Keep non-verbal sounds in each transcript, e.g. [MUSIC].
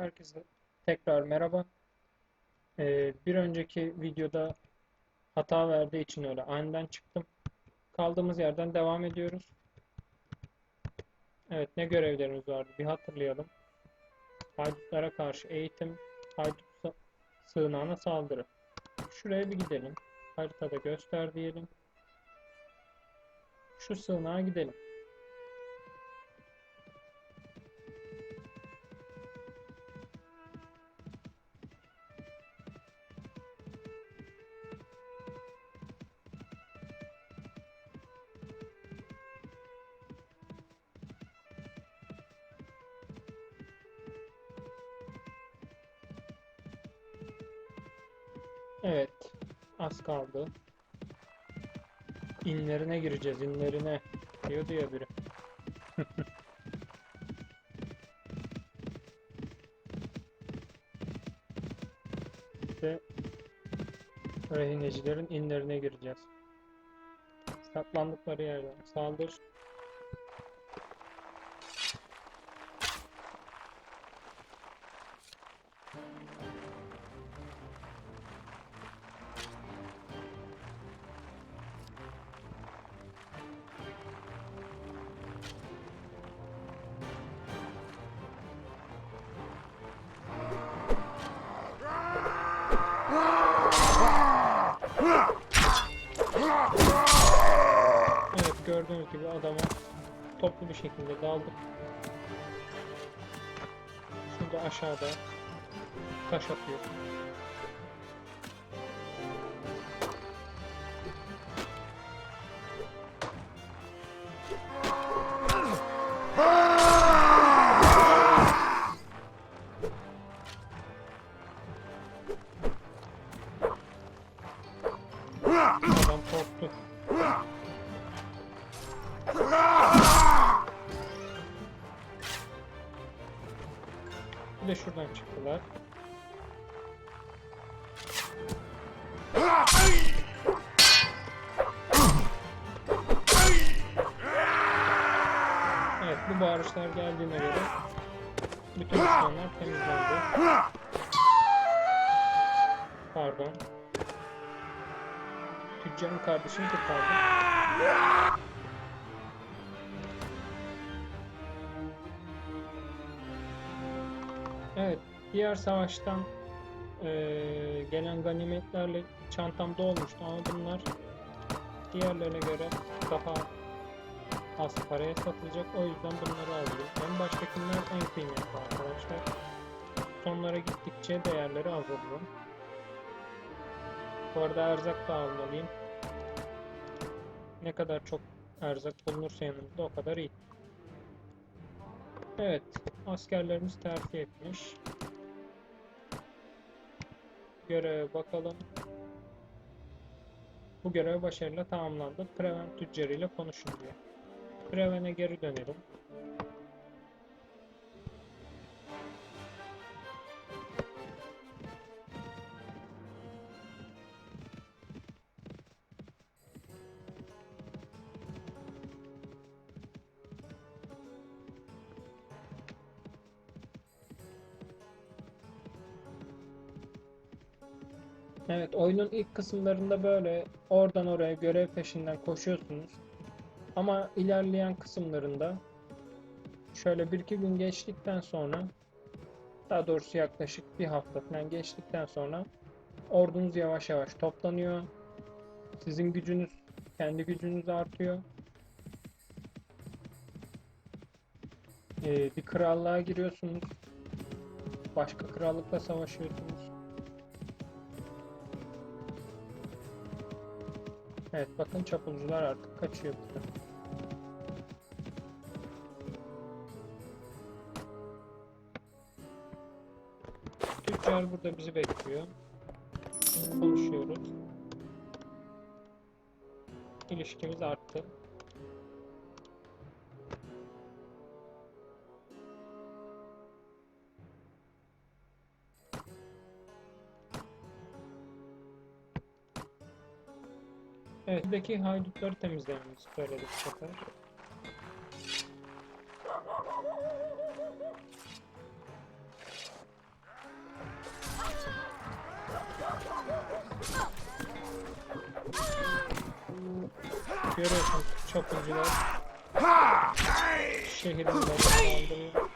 Herkese tekrar merhaba. Ee, bir önceki videoda hata verdiği için öyle aniden çıktım. Kaldığımız yerden devam ediyoruz. Evet ne görevlerimiz vardı bir hatırlayalım. Haydutlara karşı eğitim, haydut sığınağına saldırı. Şuraya bir gidelim. Haritada göster diyelim. Şu sığınağa gidelim. Evet. Az kaldı. İnlerine gireceğiz. inlerine. Diyordu ya biri. [LAUGHS] İşte rehinecilerin inlerine gireceğiz. Saklandıkları yerden saldır. Gördüğünüz gibi adama toplu bir şekilde daldık. Şurada aşağıda taş atıyor. Bağırışlar geldiğine göre bütün düşmanlar temizlendi. Pardon. Tüccarın kardeşini kurtardı. Evet, diğer savaştan eee, gelen ganimetlerle çantam dolmuştu ama bunlar diğerlerine göre daha az paraya satılacak. O yüzden bunları aldım. En baştakiler en kıymetli arkadaşlar. Sonlara gittikçe değerleri azalıyor. Bu arada erzak da almalıyım. Ne kadar çok erzak bulunursa yanımızda o kadar iyi. Evet, askerlerimiz terfi etmiş. Göreve bakalım. Bu görev başarıyla tamamlandı. Preven tüccarı ile konuşun diyor. Preven'e geri dönelim. Evet, oyunun ilk kısımlarında böyle oradan oraya görev peşinden koşuyorsunuz. Ama ilerleyen kısımlarında şöyle bir iki gün geçtikten sonra daha doğrusu yaklaşık bir hafta falan geçtikten sonra ordunuz yavaş yavaş toplanıyor. Sizin gücünüz, kendi gücünüz artıyor. Ee, bir krallığa giriyorsunuz. Başka krallıkla savaşıyorsunuz. Evet bakın çapulcular artık kaçıyor burada. Tüccar burada bizi bekliyor. Konuşuyoruz. İlişkimiz arttı. Evet, buradaki haydutları temizlememizi söyledi bu sefer. Görüyorsun çapulcular şehrin saldırıyor.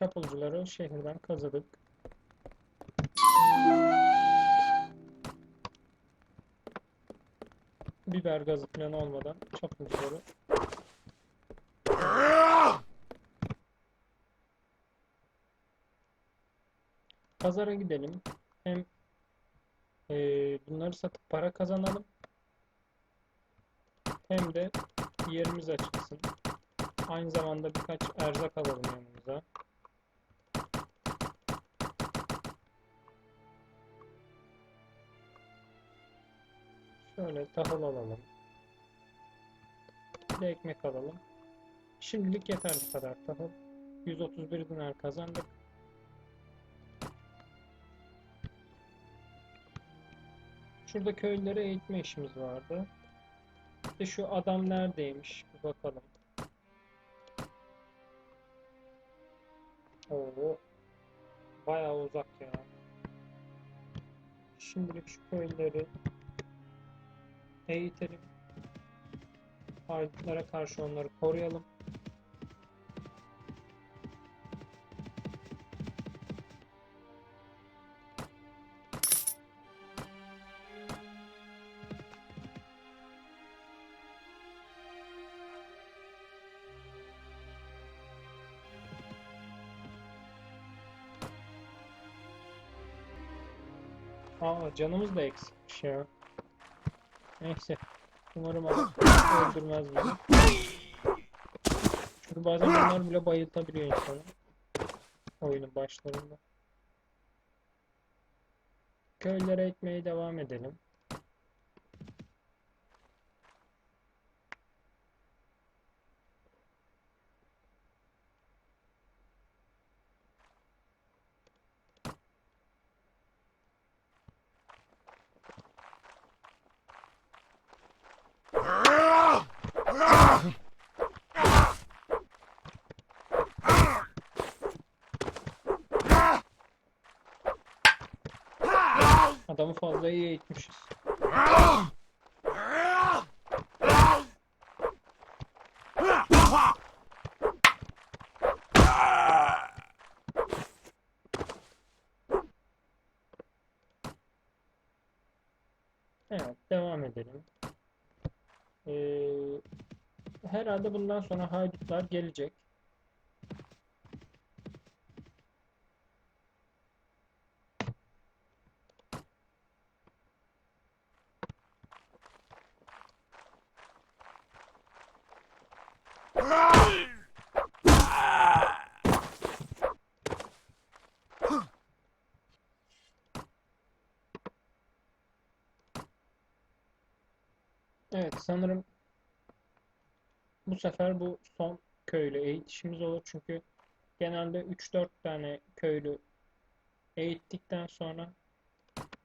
Çapulcuları şehirden kazıdık. Biber gazı falan olmadan çapulcuları pazara gidelim. Hem eee, bunları satıp para kazanalım. Hem de yerimiz açılsın. Aynı zamanda birkaç erzak alalım yanımıza. Şöyle tahıl alalım. Bir de ekmek alalım. Şimdilik yeter bu kadar tahıl. 131 dinar kazandık. Şurada köylülere eğitme işimiz vardı. İşte şu adam neredeymiş? Bir bakalım. Oo. Bayağı uzak ya. Şimdilik şu köyleri eğitelim. Haydutlara karşı onları koruyalım. Aa canımız da eksikmiş ya. Neyse. Umarım öldürmez bizi. Çünkü bazen bunlar bile bayıltabiliyor insanı. Oyunun başlarında. Köylere ekmeye devam edelim. Adamı fazla iyi eğitmişiz. Evet, devam edelim. Ee, herhalde bundan sonra haydutlar gelecek. Evet, sanırım bu sefer bu son köylü eğitişimiz olur. Çünkü genelde 3-4 tane köylü eğittikten sonra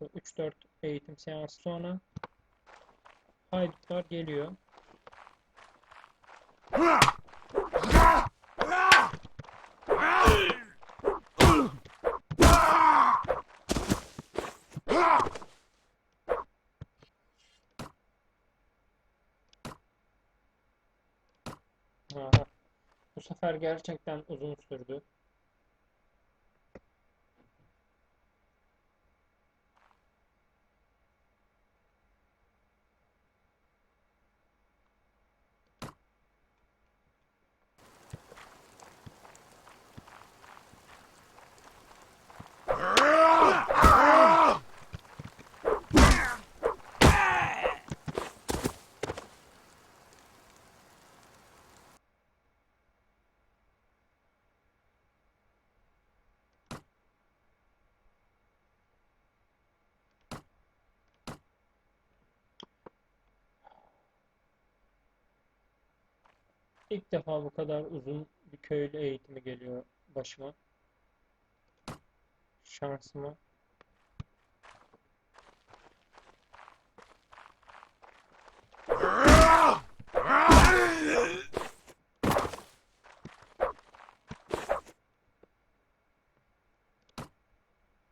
3-4 eğitim seansı sonra haydutlar geliyor. Aha. Bu sefer gerçekten uzun sürdü. İlk defa bu kadar uzun bir köylü eğitimi geliyor başıma. Şansıma.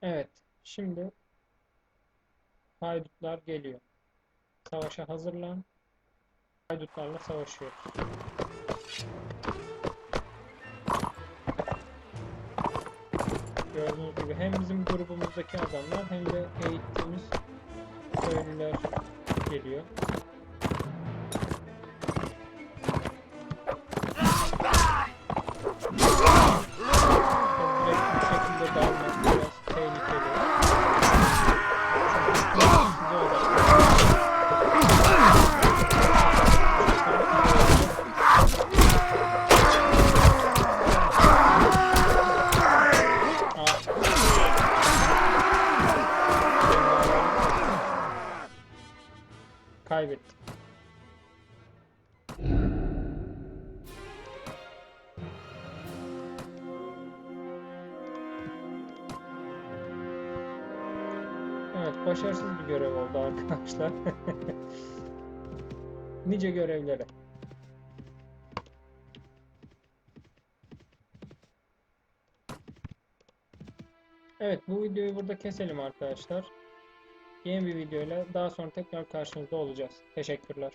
Evet, şimdi haydutlar geliyor. Savaşa hazırlan. Haydutlarla savaşıyoruz. Gördüğünüz gibi hem bizim grubumuzdaki adamlar hem de eğittiğimiz köylüler geliyor. Evet, başarısız bir görev oldu arkadaşlar. [LAUGHS] Nice görevlere. Evet, bu videoyu burada keselim arkadaşlar. Yeni bir videoyla daha sonra tekrar karşınızda olacağız. Teşekkürler.